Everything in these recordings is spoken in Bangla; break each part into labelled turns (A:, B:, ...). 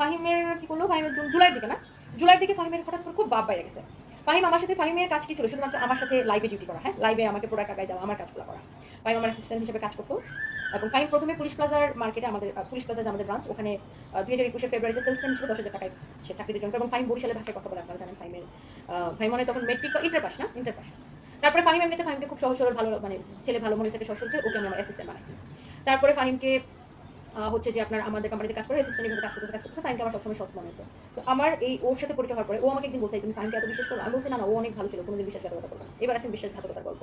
A: ফাহিমের কি করল? ফাহিমের জুলাইয়ের দিকে না? জুলাইয়ের দিকে ফাহিমের হঠাৎ করে খুব বাপ বাইরে গেছে। ফাহিম আমার সাথে ফাহিমের কাজ কি ছিল? শুধুমাত্র আমার সাথে লাইভে ডিউটি করা হ্যাঁ? লাইভে আমাকে প্রোডাক্ট আগায় দেওয়া আমার কাজগুলো করা। ফাহিম আমার অ্যাসিস্ট্যান্ট হিসেবে কাজ করতো। এবং ফাহিম প্রথমে পুলিশ প্লাজার মার্কেটে আমাদের পুলিশ প্লাজার আমাদের ব্রাঞ্চ ওখানে দুই হাজার একুশে ফেব্রুয়ারিতে সেলসম্যান হিসেবে দশ হাজার টাকায় সে চাকরিতে করে এবং ফাহিম বরিশালের ভাষায় কথা বলে, আপনারা জানেন ফাহিমের ফাহিম মনে তখন মেট্রিক বা ইন্টার পাস না? ইন্টার পাস তারপরে ফাহিম এমনিতে ফাহিমকে খুব সহজ সরল ভালো মানে ছেলে ভালো মনে থেকে সহজ ওকে আমি আমার অ্যাসিস্ট্যান্ট বানাইছি। তারপরে ফাহিমকে হচ্ছে যে আপনার আমাদের কোম্পানিতে কাজ করে অ্যাসিস্ট্যান্ট হিসেবে কাজ করতে কাজ করতে ফাহিমকে আমার সবসময় সৎ মনে হতো। তো আমার এই ওর সাথে পরিচয় হওয়ার পরে, ও আমাকে একদিন বলছে, তুমি ফাহিমকে এত বিশ্বাস করো? আমি বলছি, না না, ও অনেক ভালো ছিল, কোনোদিন বিশ্বাসঘাতকতা করব না। এবার আসেন বিশ্বাসঘাতকতার গল্প।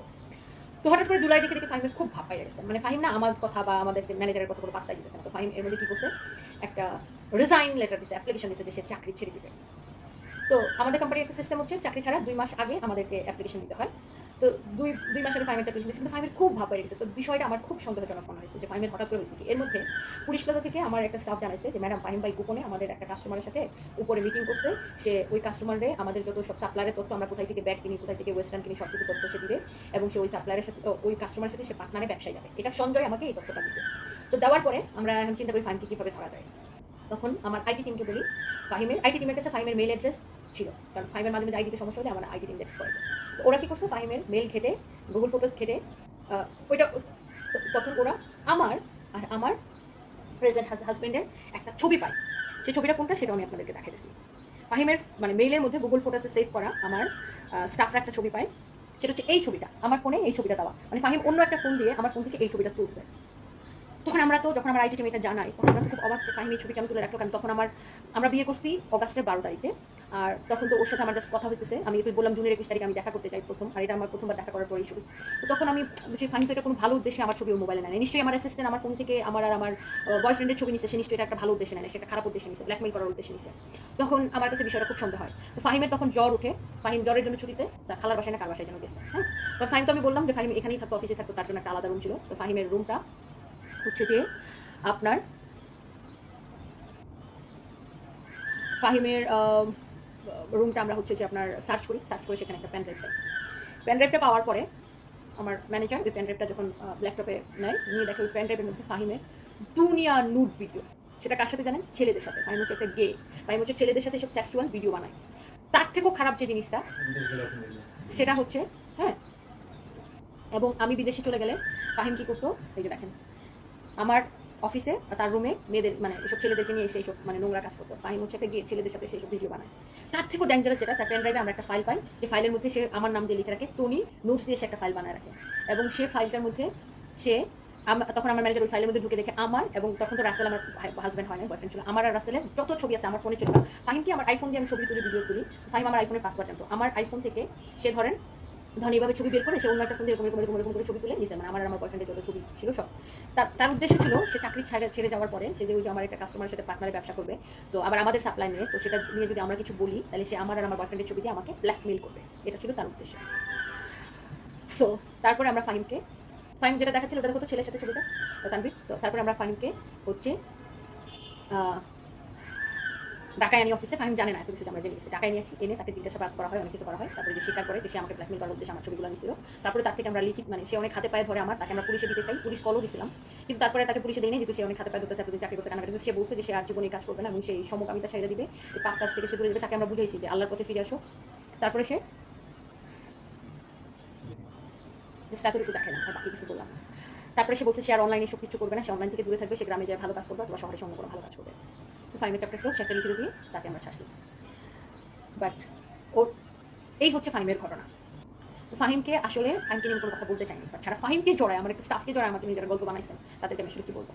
A: তো হঠাৎ করে জুলাই দেখে দেখে ফাহিমের খুব ভাব পাই গেছে। মানে ফাহিম না আমার কথা বা আমাদের যে ম্যানেজারের কথা কোনো পাত্তাই দিতেছে তো ফাহিম এর মধ্যে কি করছে? একটা রিজাইন লেটার দিছে অ্যাপ্লিকেশন দিছে যে সে চাকরি ছেড়ে দিবে। তো আমাদের কোম্পানির একটা সিস্টেম হচ্ছে, চাকরি ছাড়া দুই মাস আগে আমাদেরকে অ্যাপ্লিকেশন দিতে হয়। তো দুই দুই মাসের ফাইমের অ্যাপ্লিকেশন দিচ্ছে কিন্তু ফাইমের খুব ভাব হয়ে গেছে। তো বিষয়টা আমার খুব সন্দেহজনক মনে হয়েছে যে ফাইমের হঠাৎ করে হয়েছে কি? এর মধ্যে পুলিশ প্লাজা থেকে আমার একটা স্টাফ জানাইছে যে ম্যাডাম ফাইম বাই গোপনে আমাদের একটা কাস্টমারের সাথে উপরে মিটিং করছে। সে ওই কাস্টমারে আমাদের যত সব সাপ্লায়ারের তথ্য আমরা কোথায় থেকে ব্যাগ কিনি, কোথায় থেকে ওয়েস্টার্ন কিনি সব কিছু তথ্য সে দিবে এবং সে ওই সাপ্লায়ারের সাথে ওই কাস্টমারের সাথে সে পার্টনারে ব্যবসায় যাবে। এটা সঞ্জয় আমাকে এই তথ্যটা দিচ্ছে তো দেওয়ার পরে আমরা এখন চিন্তা করি ফাহিমকে কীভাবে ধরা যায়। তখন আমার আইটি টিমকে বলি, ফাহিমের আইটি টিমের কাছে ফাহিমের মেল অ্যাড্রেস ছিল। কারণ ফাইমের মাধ্যমে আইডিতে সমস্যা হলে আমার টিম দেখতে করে তো ওরা কি করছে? ফাহিমের মেল ঘেটে গুগল ফটোস ঘেটে ওইটা তখন ওরা আমার আর আমার প্রেজেন্ট হাজব্যান্ডের একটা ছবি পায়। সেই ছবিটা কোনটা সেটা আমি আপনাদেরকে দেখাতেছি ফাহিমের মানে মেইলের মধ্যে গুগল ফটোসে সেভ করা আমার স্টাফরা একটা ছবি পায়। সেটা হচ্ছে এই ছবিটা, আমার ফোনে এই ছবিটা দেওয়া। মানে ফাহিম অন্য একটা ফোন দিয়ে আমার ফোন থেকে এই ছবিটা তুলছে। তখন আমরা তো, যখন আমার আইটি টিম এটা জানাই তখন আমরা তো খুব অবাক যে ফাহিম এই ছবি কেন তুলে রাখল কারণ তখন আমার, আমরা বিয়ে করছি অগাস্টের বারো তারিখে। আর তখন তো ওর সাথে আমার জাস্ট কথা হইতেছে। আমি তুই বললাম জুনের একুশ তারিখে আমি দেখা করতে চাই প্রথম। আর এটা আমার প্রথমবার দেখা করার পরেই ছবি তো তখন আমি বুঝি ফাহিম তো এটা কোনো ভালো উদ্দেশ্যে আমার ছবি ও মোবাইলে নেয় নিশ্চয়ই আমার অ্যাসিস্ট্যান্ট আমার ফোন থেকে আমার আর আমার বয়ফ্রেন্ডের ছবি নিচ্ছে সে নিশ্চয়ই এটা একটা ভালো উদ্দেশ্যে নেয় সেটা খারাপ উদ্দেশ্যে নিচ্ছে ব্ল্যাকমেল করার উদ্দেশ্যে নিচ্ছে তখন আমার কাছে বিষয়টা খুব সন্দেহ হয়। তো ফাহিমের তখন জ্বর উঠে। ফাহিম জ্বরের জন্য ছুটিতে তার খালার বাসায় না, কার বাসায় যেন গেছে হ্যাঁ? তো ফাহিম তো আমি বললাম যে, ফাহিম, এখানেই থাকতো অফিসে থাকতো, তার জন্য একটা আলাদা রুম ছিল। তো ফাহিমের রুমটা হচ্ছে যে আপনার ফাহিমের রুমটা আমরা হচ্ছে যে আপনার সার্চ করি সার্চ করে সেখানে একটা প্যান ড্রাইভ পাই। প্যান ড্রাইভটা পাওয়ার পরে আমার ম্যানেজার ওই প্যান ড্রাইভটা যখন ল্যাপটপে নেয়, নিয়ে দেখে ওই প্যান ড্রাইভের মধ্যে ফাহিমের দুনিয়া নুড ভিডিও সেটা কার সাথে জানেন? ছেলেদের সাথে। ফাহিম হচ্ছে একটা গে ফাহিম হচ্ছে ছেলেদের সাথে সব সেক্সুয়াল ভিডিও বানায়। তার থেকেও খারাপ যে জিনিসটা, সেটা হচ্ছে হ্যাঁ এবং আমি বিদেশে চলে গেলে ফাহিম কি করতো? এই যে দেখেন আমার অফিসে তার রুমে মেয়েদের মানে এসব ছেলেদেরকে নিয়ে এসে এইসব মানে নোংরা কাজ করতো। ফাহিম হচ্ছে গিয়ে ছেলেদের সাথে সেই সব ভিডিও বানায়। তার থেকেও ডেঞ্জারাস যেটা, তার পেন ড্রাইভে আমরা একটা ফাইল পাই, যে ফাইলের মধ্যে সে আমার নাম দিয়ে লিখে রাখে টনি নোটস দিয়ে সে একটা ফাইল বানায় রাখে। এবং সে ফাইলটার মধ্যে সে তখন আমার ম্যানেজার ওই ফাইলের মধ্যে ঢুকে দেখে আমার এবং তখন তো রাসেল আমার হাজব্যান্ড হয় না বয়ফ্রেন্ড ছিল। আমার রাসেলের যত ছবি আছে, আমার ফোনে ছিল না। আমার আইফোন দিয়ে আমি ছবি তুলি ভিডিও তুলি, ফাহিম আমার আইফোনের পাসওয়ার্ড জানতো। আমার আইফোন থেকে সে ধরেন ধরেন এইভাবে ছবি বের করে সে অন্য একটা ফোন এরকম এরকম এরকম করে ছবি তুলে নিছে। মানে আমার আমার বয়ফ্রেন্ডের যত ছবি ছিল সব। তার তার উদ্দেশ্য ছিল সে চাকরি ছেড়ে ছেড়ে যাওয়ার পরে সে যে ওই যে আমার একটা কাস্টমারের সাথে পার্টনারে ব্যবসা করবে। তো আবার আমাদের সাপ্লাই নিয়ে, তো সেটা নিয়ে যদি আমরা কিছু বলি, তাহলে সে আমার আর আমার বয়ফ্রেন্ডের ছবি দিয়ে আমাকে ব্ল্যাকমেল করবে। এটা ছিল তার উদ্দেশ্য। সো তারপরে আমরা ফাহিমকে, ফাহিম যেটা দেখাচ্ছিল, ওটা দেখো তো ছেলের সাথে ছবিটা তো তানভীর তো তারপরে আমরা ফাহিমকে হচ্ছে ঢাকায় আনি অফিসে ফাহিম জানে না এত কিছু আমরা জেনে গেছি। নিয়েছি এনে তাকে জিজ্ঞাসাবাদ করা হয়, অনেক কিছু করা হয়। তারপরে যে স্বীকার করে, যে সে আমাকে ব্ল্যাকমেল করার উদ্দেশ্যে আমার ছবিগুলো নিয়েছিল তারপরে তার থেকে আমরা লিখিত মানে সে অনেক হাতে পায়ে ধরে আমার, তাকে আমরা পুলিশে দিতে চাই। পুলিশ কলও দিছিলাম। কিন্তু তারপরে তাকে পুলিশে দেয়নি, যেহেতু সে অনেক হাতে পায়ে ধরতে এতদিন চাকরি করতে করতে সে বলছে যে সে আর জীবনে কাজ করবে না এবং সেই সমকামিতা সাইডে দিবে। পাপ কাজ থেকে সে দূরে দেবে তাকে আমরা বুঝাইছি যে আল্লাহর পথে ফিরে আসো। তারপরে সে এতটুকু দেখে না, আর বাকি কিছু বললাম তারপরে সে বলছে সে আর অনলাইনে সব কিছু করবে না। সে অনলাইন থেকে দূরে থাকবে, সে গ্রামে যায়, ভালো কাজ করবে, অথবা শহরে সে অন্য কোনো ভালো কাজ করবে। তো ফাইমের চ্যাপ্টার ক্লোজ সেটা লিখে দিয়ে তাকে আমরা ছাড়ছি বাট ওর এই হচ্ছে ফাহিমের ঘটনা। তো ফাহিমকে আসলে, ফাহিমকে নিয়ে কোনো কথা বলতে চাইনি। বাট সারা ফাহিমকে জড়ায়, আমার একটা স্টাফকে জড়ায়, আমাকে নিজের গল্প বানাইছেন তাদেরকে আমি আসলে কি বলব?